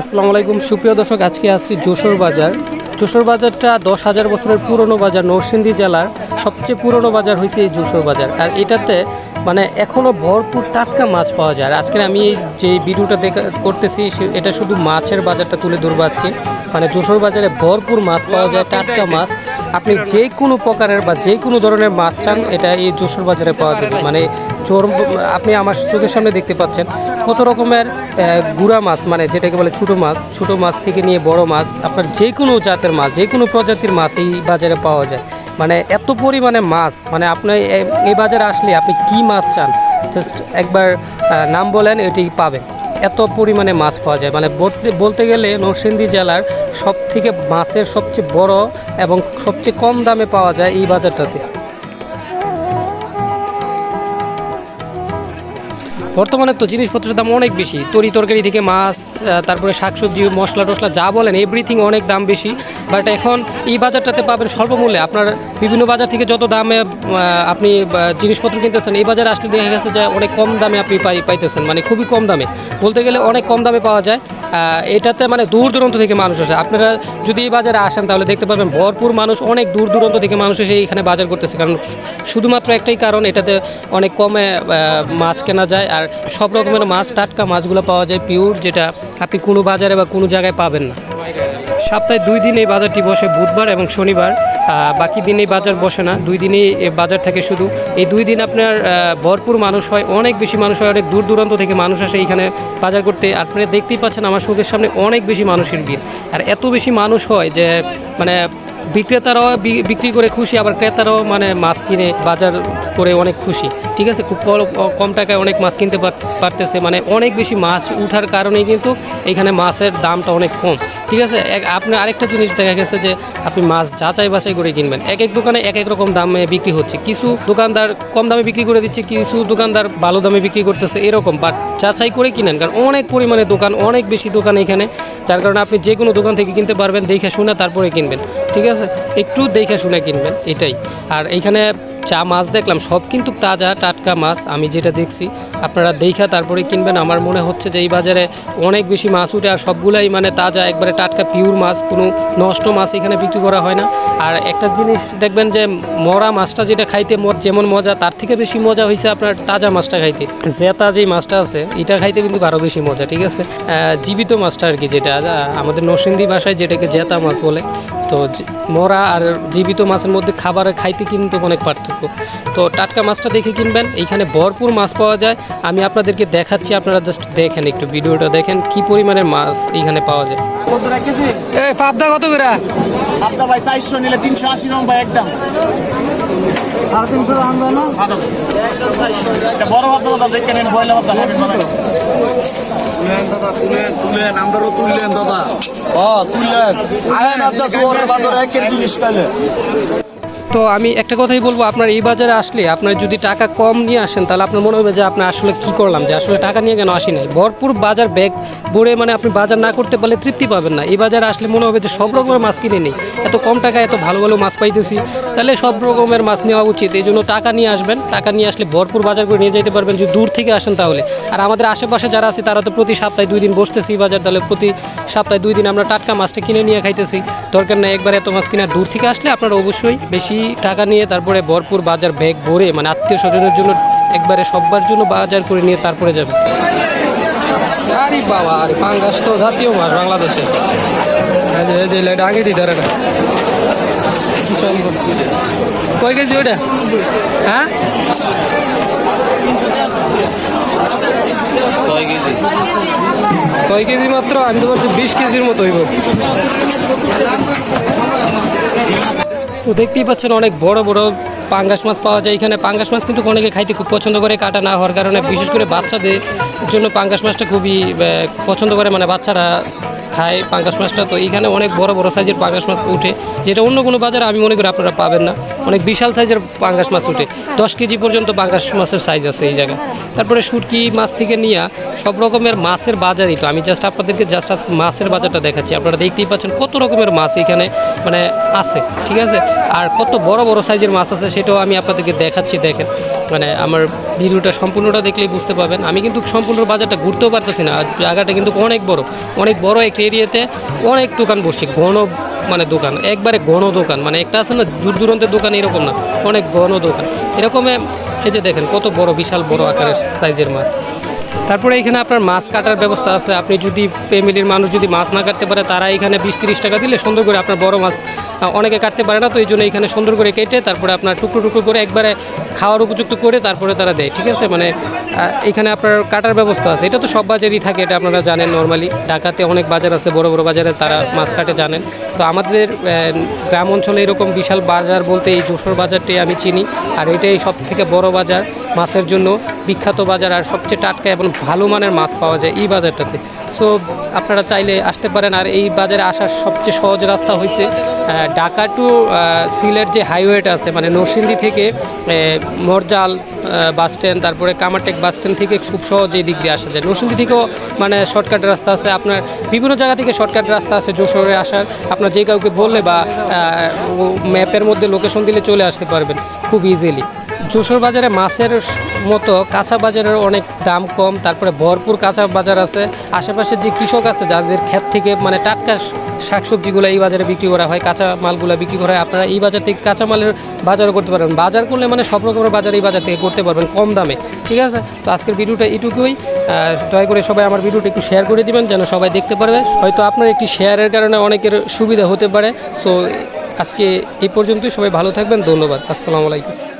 আসসালামু আলাইকুম। সুপ্রিয় দর্শক আজকে আসছি যশোর বাজার। যশোর বাজারটা দশ হাজার বছরের পুরনো বাজার নরসিংদী জেলার সবচেয়ে পুরনো বাজার হয়েছে এই যশোর বাজার। আর এটাতে মানে এখনও ভরপুর টাটকা মাছ পাওয়া যায়। আর আজকে আমি এই যে ভিডিওটা দেখা করতেছি এটা শুধু মাছের বাজারটা তুলে ধরবো আজকে। মানে যশোর বাজারে ভরপুর মাছ পাওয়া যায় টাটকা মাছ। আপনি যে কোনো প্রকারের বা যে কোনো ধরনের মাছ চান, এটা এই যশোর বাজারে পাওয়া যাবে। মানে চোর আপনি আমার চোখের সামনে দেখতে পাচ্ছেন কত রকমের গুড়া মাছ মানে যেটাকে বলে ছোটো মাছ ছোটো মাছ থেকে নিয়ে বড় মাছ, আপনার যে কোনো জাতের মাছ, যে কোনো প্রজাতির মাছ এই বাজারে পাওয়া যায়। মানে এত পরিমাণে মাছ মানে আপনি এই বাজারে আসলে আপনি কি মাছ চান, জাস্ট একবার নাম বলেন, এটি পাবেন। এত পরিমাণে মাছ পাওয়া যায়। মানে বলতে গেলে নরসিংদী জেলার সব থেকে মাছের সবচেয়ে বড় এবং সবচেয়ে কম দামে পাওয়া যায় এই বাজারটাতে। বর্তমানে তো জিনিসপত্রের দাম অনেক বেশি। তরি তরকারি থেকে মাছ তারপরে শাকসবজি, মশলা টশলা যা বলেন এভরিথিং অনেক দাম বেশি। বাট এখন এই বাজারটাতে পাবেন স্বল্পমূল্যে আপনার বিভিন্ন বাজার থেকে যত দামে আপনি জিনিসপত্র কিনতেছেন, এই বাজারে আসলে দেখা গেছে যে অনেক কম দামে আপনি পাই, পাইতেছেন। মানে খুবই কম দামে। বলতে গেলে অনেক কম দামে পাওয়া যায়। এটাতে মানে দূর দূরান্ত থেকে মানুষ আসে। আপনারা যদি এই বাজারে আসেন, তাহলে দেখতে পাবেন ভরপুর মানুষ অনেক দূর দূরান্ত থেকে মানুষ এসে এখানে বাজার করতেছে। কারণ শুধুমাত্র একটাই কারণ, এটাতে অনেক কমে মাছ কেনা যায়। আর সব রকমের মাছ, টাটকা মাছগুলো পাওয়া যায় পিওর যেটা আপনি কোনো বাজারে বা কোনো জায়গায় পাবেন না। সপ্তাহে দুই দিন এই বাজারটি বসে, বুধবার এবং শনিবার। বাকি দিন এই বাজার বসে না, দুই দিনই বাজার থাকে শুধু এই দুই দিন আপনার ভরপুর মানুষ হয়, অনেক বেশি মানুষ হয়, অনেক দূর দূরান্ত থেকে মানুষ আসে এখানে বাজার করতে। আপনারা দেখতেই পাচ্ছেন আমার চোখের সামনে অনেক বেশি মানুষের ভিড়। আর এত বেশি মানুষ হয় যে মানে বিক্রেতারাও বিক্রি করে খুশি, আবার ক্রেতারাও মানে মাছ কিনে বাজার করে অনেক খুশি। ঠিক আছে? খুব কম টাকায় অনেক মাছ কিনতে পার- পারতেছে। মানে অনেক বেশি মাছ উঠার কারণেই কিন্তু এখানে মাছের দামটা অনেক কম। ঠিক আছে? আপনি আরেকটা জিনিস দেখা গেছে যে, আপনি মাছ যাচাই বাছাই করে কিনবেন। এক এক দোকানে এক এক রকম দামে বিক্রি হচ্ছে। কিছু দোকানদার কম দামে বিক্রি করে দিচ্ছে, কিছু দোকানদার ভালো দামে বিক্রি করতেছে, এরকম। বাট যাচাই করে কিনেন, কারণ অনেক পরিমাণে দোকান, অনেক বেশি দোকান এখানে, যার কারণে আপনি যে কোনো দোকান থেকে কিনতে পারবেন, দেখে শুনে তারপরে কিনবেন, ঠিক আছে? একটু দেখে শুনে কিনবেন, এটাই। আর এইখানে চা মাছ দেখলাম, সব কিন্তু তাজা টাটকা মাছ, আমি যেটা দেখছি, আপনারা দেখা তারপরে কিনবেন। আমার মনে হচ্ছে যে এই বাজারে অনেক বেশি মাছ উঠে, আর সবগুলাই মানে তাজা, একবারে টাটকা পিওর মাছ, কোনো নষ্ট মাছ এখানে বিক্রি করা হয় না। আর একটা জিনিস দেখবেন যে, মরা মাছটা যেটা খাইতে ম- যেমন মজা, তার থেকে বেশি মজা হয়েছে আপনার তাজা মাছটা খাইতে। জেতা যে মাছটা আছে, এটা খাইতে কিন্তু আরও বেশি মজা, ঠিক আছে? জীবিত মাছটা আর কি যেটা আমাদের নরসিংদী ভাষায় যেটাকে জেতা মাছ বলে। তো মরা আর জীবিত মাছের মধ্যে খাবার খাইতে কিন্তু অনেক পার্থক্য। তো টাটকা মাছটা দেখে কিনবেন এইখানে ভরপুর মাছ পাওয়া যায়। আমি আপনাদেরকে দেখাচ্ছি আপনারা জাস্ট দেখেন একটু ভিডিওটা দেখেন কি পরিমাণের মাছ এইখানে পাওয়া যায়। এই পাবদা কত করে? আপনার ভাই চারশো নিলে তিনশো আশি রকম ভাই একদম। সাড়ে তিনশো দাম দেয় না? এটা বড় ভাত দাদা দেখে নেন বয়লা ভাত দাদা তুলেন দাদা তুলেন তুলেন আমরাও তুললেন দাদা। ও তুললেন। আহেন আচ্ছা জোয়ারের বাজারে এক কেজি জিনিস খাইলে তো আমি একটা কথাই বলব, আপনার এই বাজারে আসলে আপনার যদি টাকা কম নিয়ে আসেন, তাহলে আপনার মনে হবে যে আপনি আসলে কি করলাম, যে আসলে টাকা নিয়ে কেন আসি নাই। ভরপুর বাজার ব্যাগ ভরে মানে আপনি বাজার না করতে পারলে তৃপ্তি পাবেন না। এই বাজারে আসলে মনে হবে যে সব রকমের মাছ কিনে নেই। এত কম টাকায় এত ভালো ভালো মাছ পাইতেছি, তাহলে সব রকমের মাছ নেওয়া উচিত। এই জন্য টাকা নিয়ে আসবেন, টাকা নিয়ে আসলে ভরপুর বাজার করে নিয়ে যেতে পারবেন, যদি দূর থেকে আসেন তাহলে। আর আমাদের আশেপাশে যারা আছে, তারা তো প্রতি সপ্তাহে দুই দিন বসতেছি বাজার, তাহলে প্রতি সপ্তাহে দুই দিন আমরা টাটকা মাছটা কিনে নিয়ে খাইতেছি। দরকার নেই একবার এত মাছ কিনা দূর থেকে আসলে আপনারা অবশ্যই বেশি টাকা নিয়ে তারপরে ভরপুর বাজার ব্যাগ ভরে মানে আত্মীয় স্বজনের জন্য একবারে সবার জন্য বাজার করে নিয়ে তারপরে যাবে। আরে বাবা আরে পাঙ্গাস তো জাতীয় মাছ বাংলাদেশে। আগে দিতে এটা কয় কেজি ওটা হ্যাঁ? কয় কেজি মাত্র? আমি তো বলছি বিশ কেজির মতো হইব। তো দেখতেই পাচ্ছেন অনেক বড় বড় পাঙ্গাস মাছ পাওয়া যায়। এখানে পাঙ্গাস মাছ কিন্তু অনেকে খাইতে খুব পছন্দ করে, কাটা না হওয়ার কারণে। বিশেষ করে বাচ্চাদের জন্য পাঙ্গাস মাছটা খুবই পছন্দ করে। মানে বাচ্চারা খায় পাঙ্গাস মাছটা, তো এইখানে অনেক বড় বড় সাইজের পাঙ্গাস মাছ উঠে, যেটা অন্য কোনো বাজারে আমি মনে করি আপনারা পাবেন না। অনেক বিশাল সাইজের পাঙ্গাস মাছ উঠে, দশ কেজি পর্যন্ত পাঙ্গাস মাছের সাইজ আছে এই জায়গায়। তারপরে শুটকি মাছ থেকে নিয়ে সব রকমের মাছের বাজারই, তো আমি জাস্ট আপনাদেরকে জাস্ট আজকে মাছের বাজারটা দেখাচ্ছি। আপনারা দেখতেই পাচ্ছেন কত রকমের মাছ এখানে মানে আছে, ঠিক আছে? আর কত বড় বড় সাইজের মাছ আছে সেটাও আমি আপনাদেরকে দেখাচ্ছি, দেখেন। মানে আমার ভিডিওটা সম্পূর্ণটা দেখলেই বুঝতে পারবেন। আমি কিন্তু সম্পূর্ণ বাজারটা ঘুরতেও পারতেছি না। জায়গাটা কিন্তু অনেক বড়। অনেক বড় একটা এরিয়াতে অনেক দোকান বসছে। ঘন মানে দোকান। একবারে ঘন দোকান। মানে একটা আছে না, দূর দূরান্তের দোকান এরকম না। অনেক ঘন দোকান। এরকমে এই যে দেখেন কত বড়, বিশাল বড় আকারের সাইজের মাছ। তারপরে এখানে আপনার মাছ কাটার ব্যবস্থা আছে। আপনি যদি ফ্যামিলির মানুষ যদি মাছ না কাটতে পারে, তারা এখানে বিশ তিরিশ টাকা দিলে সুন্দর করে আপনার বড় মাছ অনেকে কাটতে পারে না, তো এই জন্য এখানে সুন্দর করে কেটে তারপরে আপনার টুকরো টুকরো করে একবারে খাওয়ার উপযুক্ত করে তারপরে তারা দেয়, ঠিক আছে? মানে এখানে আপনার কাটার ব্যবস্থা আছে। এটা তো সব বাজারই থাকে, এটা আপনারা জানেন নর্মালি ঢাকাতে অনেক বাজার আছে, বড় বড় বাজারে তারা মাছ কাটে, জানেন। তো আমাদের গ্রাম অঞ্চলে এরকম বিশাল বাজার বলতে এই যশোর বাজারটাই আমি চিনি। আর এটাই সব থেকে বড় বাজার। মাছের জন্য বিখ্যাত বাজার আর সবচেয়ে টাটকা এবং ভালো মানের মাছ পাওয়া যায় এই বাজারটাতে। সো আপনারা চাইলে আসতে পারেন আর এই বাজারে আসার সবচেয়ে সহজ রাস্তা হয়েছে ঢাকা টু সিলেট যে হাইওয়েটা আছে মানে নরসিংদী থেকে মরজাল বাস স্ট্যান্ড তারপরে কামারটেক বাস স্ট্যান্ড থেকে খুব সহজে এই দিক দিয়ে আসা যায়। নরসিংদী থেকেও মানে শর্টকাট রাস্তা আছে। আপনার বিভিন্ন জায়গা থেকে শর্টকাট রাস্তা আছে যশোরে আসার। আপনার যে কাউকে বললে বা ম্যাপের মধ্যে লোকেশন দিলে চলে আসতে পারবেন খুব ইজিলি যশোর বাজারে মাছের মতো কাঁচা বাজারের অনেক দাম কম, তারপরে ভরপুর কাঁচা বাজার আছে। আশেপাশে যে কৃষক আছে, যাদের ক্ষেত থেকে মানে টাটকা শাকসবজিগুলো এই বাজারে বিক্রি করা হয়, কাঁচা মালগুলো বিক্রি করা হয়, আপনারা এই বাজার থেকে কাঁচা মালের বাজারও করতে পারবেন। বাজার করলে মানে সব রকমের বাজার এই বাজার থেকে করতে পারবেন কম দামে। ঠিক আছে? তো আজকের ভিডিওটা এটুকুই। দয়া করে সবাই আমার ভিডিওটা একটু শেয়ার করে দিবেন, যেন সবাই দেখতে পারবে। হয়তো আপনার একটি শেয়ারের কারণে অনেকের সুবিধা হতে পারে। সো আজকে এই পর্যন্তই। সবাই ভালো থাকবেন। ধন্যবাদ। আসসালামু আলাইকুম।